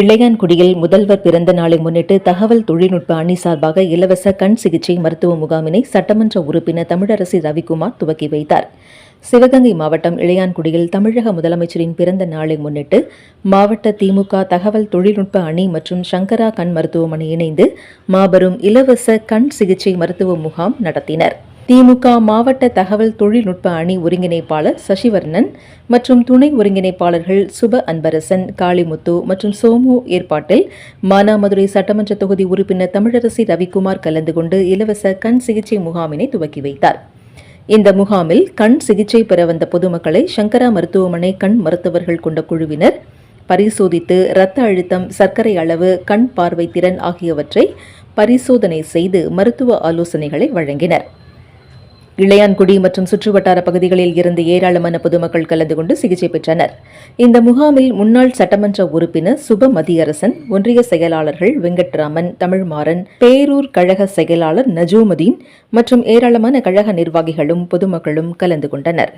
இளையான்குடியில் முதல்வர் பிறந்த நாளை முன்னிட்டு தகவல் தொழில்நுட்ப அணி சார்பாக இலவச கண் சிகிச்சை மருத்துவ முகாமினை சட்டமன்ற உறுப்பினர் தமிழரசி ரவிக்குமார் துவக்கி வைத்தார். சிவகங்கை மாவட்டம் இளையான்குடியில் தமிழக முதலமைச்சரின் பிறந்த நாளை முன்னிட்டு மாவட்ட திமுக தகவல் தொழில்நுட்ப அணி மற்றும் சங்கரா கண் மருத்துவமனை இணைந்து மாபெரும் இலவச கண் சிகிச்சை மருத்துவ முகாம் நடத்தினர். திமுக மாவட்ட தகவல் தொழில்நுட்ப அணி ஒருங்கிணைப்பாளர் சசிவர்ணன் மற்றும் துணை ஒருங்கிணைப்பாளர்கள் சுப அன்பரசன் காளிமுத்து மற்றும் சோமு ஏற்பாட்டில் மானாமதுரை சட்டமன்ற தொகுதி உறுப்பினர் தமிழரசி ரவிக்குமார் கலந்து கொண்டு இலவச கண் சிகிச்சை முகாமினை துவக்கி வைத்தார். இந்த முகாமில் கண் சிகிச்சை பெற வந்த பொதுமக்களை சங்கரா மருத்துவமனை கண் மருத்துவர்கள் கொண்ட குழுவினர் பரிசோதித்து இரத்த அழுத்தம் சர்க்கரை அளவு கண் பார்வை திறன் ஆகியவற்றை பரிசோதனை செய்து மருத்துவ ஆலோசனைகளை வழங்கினர். இளையான்குடி மற்றும் சுற்றுவட்டார பகுதிகளில் இருந்து ஏராளமான பொதுமக்கள் கலந்து கொண்டு சிகிச்சை பெற்றனர். இந்த முகாமில் முன்னாள் சட்டமன்ற உறுப்பினர் சுப மதியரசன் ஒன்றிய செயலாளர்கள் வெங்கட்ராமன் தமிழ்மாறன் பேரூர் கழக செயலாளர் நஜூமுதீன் மற்றும் ஏராளமான கழக நிர்வாகிகளும் பொதுமக்களும் கலந்து கொண்டனர்.